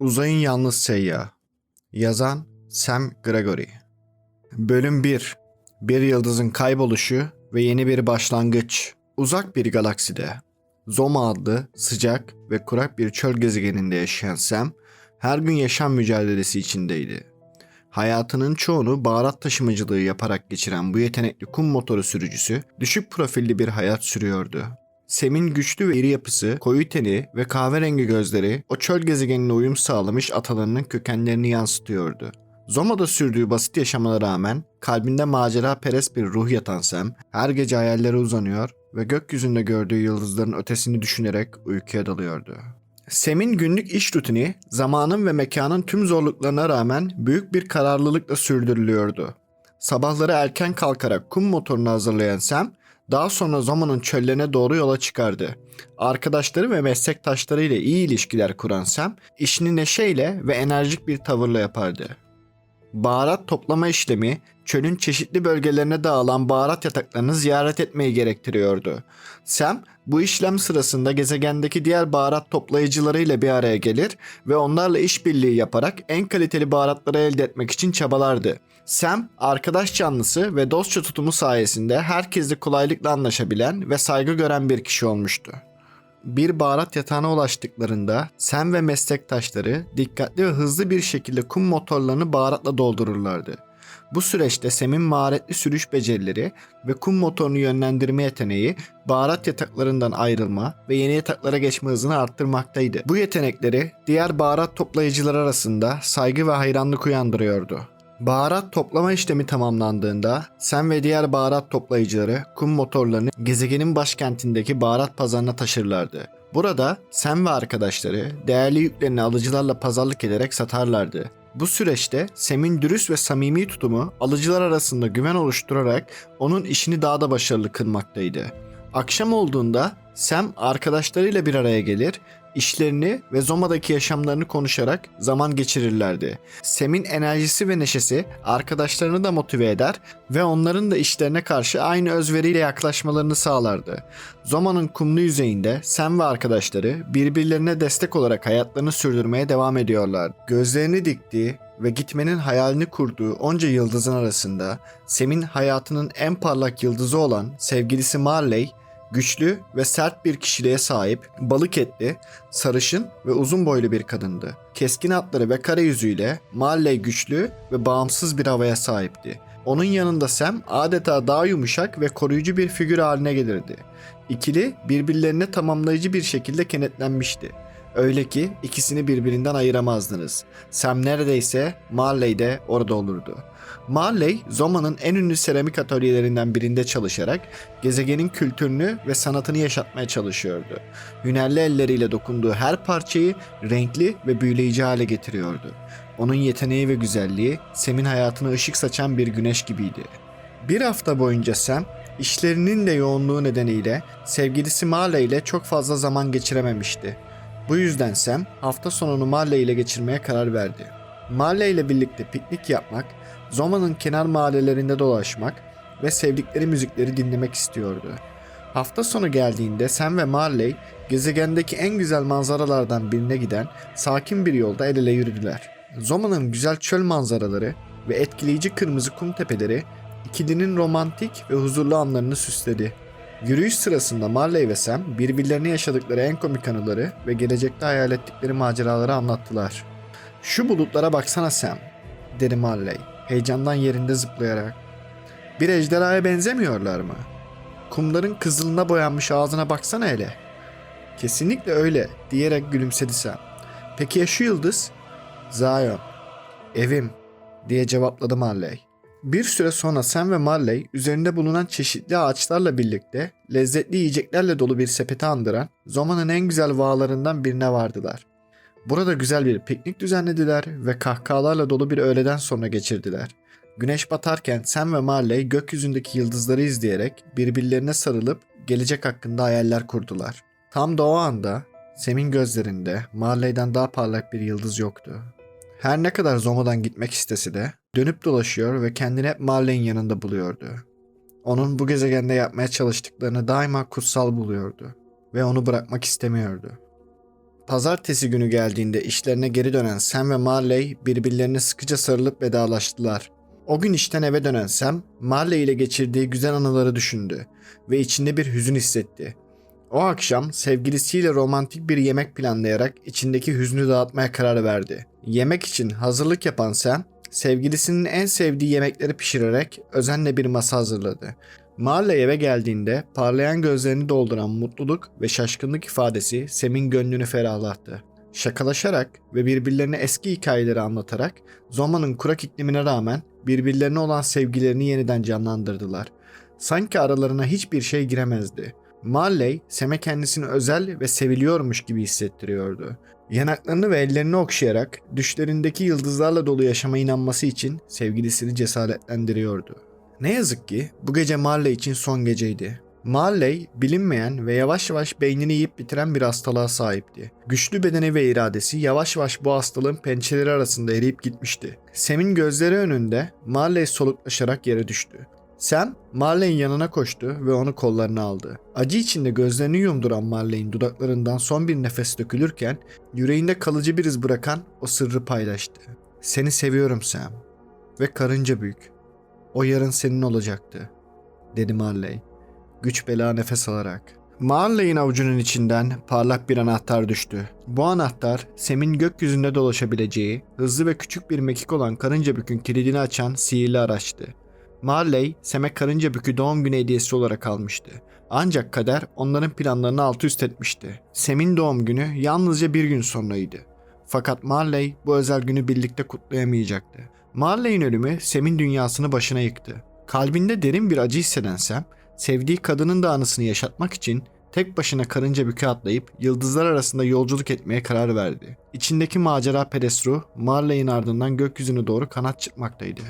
Uzayın Yalnız Seyyah Yazan Sam Gregory. Bölüm 1 Bir yıldızın kayboluşu ve yeni bir başlangıç. Uzak bir galakside. Zoma adlı sıcak ve kurak bir çöl gezegeninde yaşayan Sam her gün yaşam mücadelesi içindeydi. Hayatının çoğunu baharat taşımacılığı yaparak geçiren bu yetenekli kum motoru sürücüsü düşük profilli bir hayat sürüyordu. Sem'in güçlü ve iri yapısı, koyu teni ve kahverengi gözleri o çöl gezegenine uyum sağlamış atalarının kökenlerini yansıtıyordu. Zoma'da sürdüğü basit yaşamına rağmen kalbinde macera perest bir ruh yatan Sam her gece hayallere uzanıyor ve gökyüzünde gördüğü yıldızların ötesini düşünerek uykuya dalıyordu. Sem'in günlük iş rutini zamanın ve mekanın tüm zorluklarına rağmen büyük bir kararlılıkla sürdürülüyordu. Sabahları erken kalkarak kum motorunu hazırlayan Sam, daha sonra Zoma'nın çöllerine doğru yola çıkardı. Arkadaşları ve meslektaşlarıyla iyi ilişkiler kuran Sam, işini neşeyle ve enerjik bir tavırla yapardı. Baharat toplama işlemi, çölün çeşitli bölgelerine dağılan baharat yataklarını ziyaret etmeyi gerektiriyordu. Sam, bu işlem sırasında gezegendeki diğer baharat toplayıcılarıyla bir araya gelir ve onlarla işbirliği yaparak en kaliteli baharatları elde etmek için çabalardı. Sam, arkadaş canlısı ve dostça tutumu sayesinde herkesle kolaylıkla anlaşabilen ve saygı gören bir kişi olmuştu. Bir baharat yatağına ulaştıklarında Sam ve meslektaşları dikkatli ve hızlı bir şekilde kum motorlarını baharatla doldururlardı. Bu süreçte Sam'in maharetli sürüş becerileri ve kum motorunu yönlendirme yeteneği baharat yataklarından ayrılma ve yeni yataklara geçme hızını arttırmaktaydı. Bu yetenekleri diğer baharat toplayıcılar arasında saygı ve hayranlık uyandırıyordu. Baharat toplama işlemi tamamlandığında Sam ve diğer baharat toplayıcıları kum motorlarını gezegenin başkentindeki baharat pazarına taşırlardı. Burada Sam ve arkadaşları değerli yüklerini alıcılarla pazarlık ederek satarlardı. Bu süreçte Sam'in dürüst ve samimi tutumu alıcılar arasında güven oluşturarak onun işini daha da başarılı kılmaktaydı. Akşam olduğunda Sam arkadaşlarıyla bir araya gelir, işlerini ve Zoma'daki yaşamlarını konuşarak zaman geçirirlerdi. Sam'in enerjisi ve neşesi arkadaşlarını da motive eder ve onların da işlerine karşı aynı özveriyle yaklaşmalarını sağlardı. Zoma'nın kumlu yüzeyinde Sam ve arkadaşları birbirlerine destek olarak hayatlarını sürdürmeye devam ediyorlar. Gözlerini diktiği ve gitmenin hayalini kurduğu onca yıldızın arasında Sam'in hayatının en parlak yıldızı olan sevgilisi Marley güçlü ve sert bir kişiliğe sahip, balık etli, sarışın ve uzun boylu bir kadındı. Keskin hatları ve kara yüzüyle Marley güçlü ve bağımsız bir havaya sahipti. Onun yanında Sam adeta daha yumuşak ve koruyucu bir figür haline gelirdi. İkili birbirlerine tamamlayıcı bir şekilde kenetlenmişti. Öyle ki ikisini birbirinden ayıramazdınız. Sam neredeyse Marley de orada olurdu. Marley, Zoma'nın en ünlü seramik atölyelerinden birinde çalışarak gezegenin kültürünü ve sanatını yaşatmaya çalışıyordu. Hünerli elleriyle dokunduğu her parçayı renkli ve büyüleyici hale getiriyordu. Onun yeteneği ve güzelliği Sam'in hayatına ışık saçan bir güneş gibiydi. Bir hafta boyunca Sam, işlerinin de yoğunluğu nedeniyle sevgilisi Marley ile çok fazla zaman geçirememişti. Bu yüzden Sam hafta sonunu Marley ile geçirmeye karar verdi. Marley ile birlikte piknik yapmak, Zoma'nın kenar mahallelerinde dolaşmak ve sevdikleri müzikleri dinlemek istiyordu. Hafta sonu geldiğinde Sam ve Marley gezegendeki en güzel manzaralardan birine giden sakin bir yolda el ele yürüdüler. Zoma'nın güzel çöl manzaraları ve etkileyici kırmızı kum tepeleri ikilinin romantik ve huzurlu anlarını süsledi. Yürüyüş sırasında Marley ve Sam birbirlerine yaşadıkları en komik anıları ve gelecekte hayal ettikleri maceraları anlattılar. Şu bulutlara baksana Sam, dedi Marley heyecandan yerinde zıplayarak. Bir ejderhaya benzemiyorlar mı? Kumların kızılına boyanmış ağzına baksana hele. Kesinlikle öyle diyerek gülümsedi Sam. Peki ya şu yıldız? Zion. Evim diye cevapladı Marley. Bir süre sonra Sam ve Marley üzerinde bulunan çeşitli ağaçlarla birlikte lezzetli yiyeceklerle dolu bir sepeti andıran Zoma'nın en güzel vağlarından birine vardılar. Burada güzel bir piknik düzenlediler ve kahkahalarla dolu bir öğleden sonra geçirdiler. Güneş batarken Sam ve Marley gökyüzündeki yıldızları izleyerek birbirlerine sarılıp gelecek hakkında hayaller kurdular. Tam da o anda Sam'in gözlerinde Marley'den daha parlak bir yıldız yoktu. Her ne kadar Zoma'dan gitmek istese de dönüp dolaşıyor ve kendini hep Marley'in yanında buluyordu. Onun bu gezegende yapmaya çalıştıklarını daima kutsal buluyordu ve onu bırakmak istemiyordu. Pazartesi günü geldiğinde işlerine geri dönen Sam ve Marley birbirlerine sıkıca sarılıp vedalaştılar. O gün işten eve dönen Sam, Marley ile geçirdiği güzel anıları düşündü ve içinde bir hüzün hissetti. O akşam sevgilisiyle romantik bir yemek planlayarak içindeki hüznü dağıtmaya karar verdi. Yemek için hazırlık yapan Sam, sevgilisinin en sevdiği yemekleri pişirerek özenle bir masa hazırladı. Marley eve geldiğinde parlayan gözlerini dolduran mutluluk ve şaşkınlık ifadesi Sam'in gönlünü ferahlattı. Şakalaşarak ve birbirlerine eski hikayeleri anlatarak Zoma'nın kurak iklimine rağmen birbirlerine olan sevgilerini yeniden canlandırdılar. Sanki aralarına hiçbir şey giremezdi. Marley, Sam'e kendisini özel ve seviliyormuş gibi hissettiriyordu. Yanaklarını ve ellerini okşayarak düşlerindeki yıldızlarla dolu yaşama inanması için sevgilisini cesaretlendiriyordu. Ne yazık ki bu gece Marley için son geceydi. Marley bilinmeyen ve yavaş yavaş beynini yiyip bitiren bir hastalığa sahipti. Güçlü bedeni ve iradesi yavaş yavaş bu hastalığın pençeleri arasında eriyip gitmişti. Sam'in gözleri önünde Marley soluklaşarak yere düştü. Sam, Marley'in yanına koştu ve onu kollarına aldı. Acı içinde gözlerini yumduran Marley'in dudaklarından son bir nefes dökülürken yüreğinde kalıcı bir iz bırakan o sırrı paylaştı. Seni seviyorum Sam. Ve karınca büyük. O yarın senin olacaktı, dedi Marley. Güç bela nefes alarak. Marley'in avucunun içinden parlak bir anahtar düştü. Bu anahtar, Sam'in gökyüzünde dolaşabileceği, hızlı ve küçük bir mekik olan karınca bükün kilidini açan sihirli araçtı. Marley, Sam'e karınca bükü doğum günü hediyesi olarak almıştı. Ancak kader onların planlarını alt üst etmişti. Sam'in doğum günü yalnızca bir gün sonraydı. Fakat Marley bu özel günü birlikte kutlayamayacaktı. Marley'in ölümü Sam'in dünyasını başına yıktı. Kalbinde derin bir acı hisseden Sam, sevdiği kadının da anısını yaşatmak için tek başına karınca büke atlayıp yıldızlar arasında yolculuk etmeye karar verdi. İçindeki macera perest ruh Marley'in ardından gökyüzüne doğru kanat çıkmaktaydı.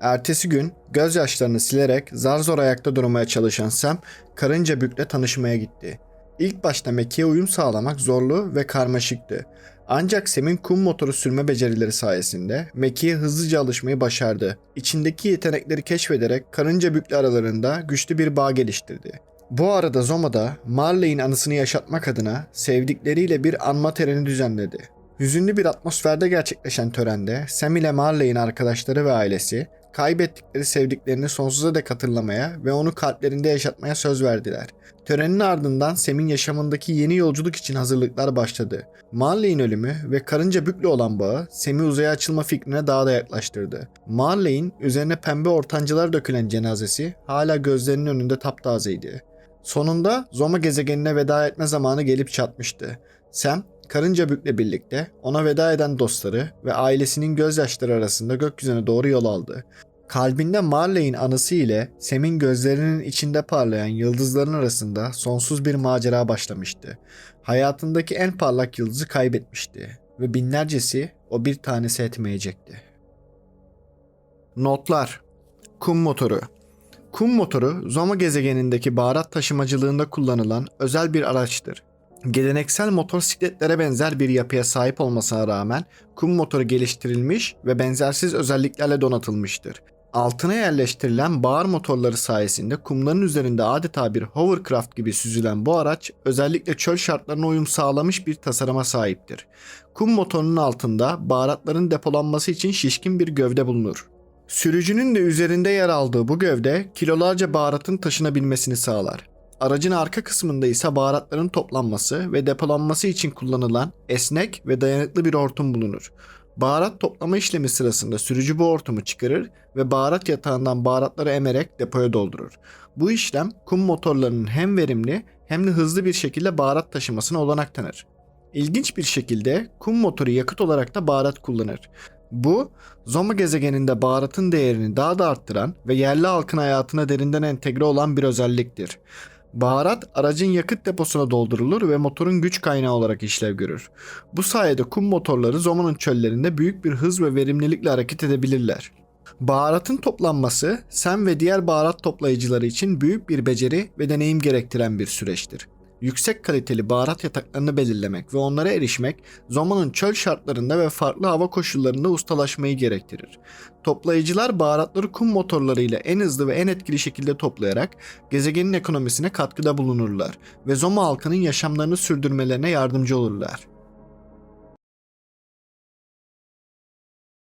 Ertesi gün gözyaşlarını silerek zar zor ayakta durmaya çalışan Sam, karınca bükle tanışmaya gitti. İlk başta Mackie'ye uyum sağlamak zorlu ve karmaşıktı. Ancak Sam'in kum motoru sürme becerileri sayesinde Mackie'ye hızlıca alışmayı başardı. İçindeki yetenekleri keşfederek karınca büklü aralarında güçlü bir bağ geliştirdi. Bu arada Zoma da Marley'in anısını yaşatmak adına sevdikleriyle bir anma töreni düzenledi. Hüzünlü bir atmosferde gerçekleşen törende Sam ile Marley'in arkadaşları ve ailesi kaybettikleri sevdiklerini sonsuza dek hatırlamaya ve onu kalplerinde yaşatmaya söz verdiler. Törenin ardından Sam'in yaşamındaki yeni yolculuk için hazırlıklar başladı. Marley'in ölümü ve karınca büklü olan bağı Sam'i uzaya açılma fikrine daha da yaklaştırdı. Marley'in üzerine pembe ortancılar dökülen cenazesi hala gözlerinin önünde taptazeydi. Sonunda Zoma gezegenine veda etme zamanı gelip çatmıştı. Sam, Karınca Bük'le birlikte ona veda eden dostları ve ailesinin gözyaşları arasında gökyüzüne doğru yol aldı. Kalbinde Marley'in anısı ile Sam'in gözlerinin içinde parlayan yıldızların arasında sonsuz bir macera başlamıştı. Hayatındaki en parlak yıldızı kaybetmişti ve binlercesi o bir tanesi etmeyecekti. Notlar Kum motoru Kum motoru Zoma gezegenindeki baharat taşımacılığında kullanılan özel bir araçtır. Geleneksel motosikletlere benzer bir yapıya sahip olmasına rağmen kum motoru geliştirilmiş ve benzersiz özelliklerle donatılmıştır. Altına yerleştirilen bağır motorları sayesinde kumların üzerinde adeta bir hovercraft gibi süzülen bu araç özellikle çöl şartlarına uyum sağlamış bir tasarıma sahiptir. Kum motorunun altında baharatların depolanması için şişkin bir gövde bulunur. Sürücünün de üzerinde yer aldığı bu gövde kilolarca baharatın taşınabilmesini sağlar. Aracın arka kısmında ise baharatların toplanması ve depolanması için kullanılan esnek ve dayanıklı bir hortum bulunur. Baharat toplama işlemi sırasında sürücü bu hortumu çıkarır ve baharat yatağından baharatları emerek depoya doldurur. Bu işlem kum motorlarının hem verimli hem de hızlı bir şekilde baharat taşımasına olanak tanır. İlginç bir şekilde kum motoru yakıt olarak da baharat kullanır. Bu, Zoma gezegeninde baharatın değerini daha da arttıran ve yerli halkın hayatına derinden entegre olan bir özelliktir. Baharat aracın yakıt deposuna doldurulur ve motorun güç kaynağı olarak işlev görür. Bu sayede kum motorları Zoma'nın çöllerinde büyük bir hız ve verimlilikle hareket edebilirler. Baharatın toplanması Sam ve diğer baharat toplayıcıları için büyük bir beceri ve deneyim gerektiren bir süreçtir. Yüksek kaliteli baharat yataklarını belirlemek ve onlara erişmek Zoma'nın çöl şartlarında ve farklı hava koşullarında ustalaşmayı gerektirir. Toplayıcılar baharatları kum motorlarıyla en hızlı ve en etkili şekilde toplayarak gezegenin ekonomisine katkıda bulunurlar ve Zoma halkının yaşamlarını sürdürmelerine yardımcı olurlar.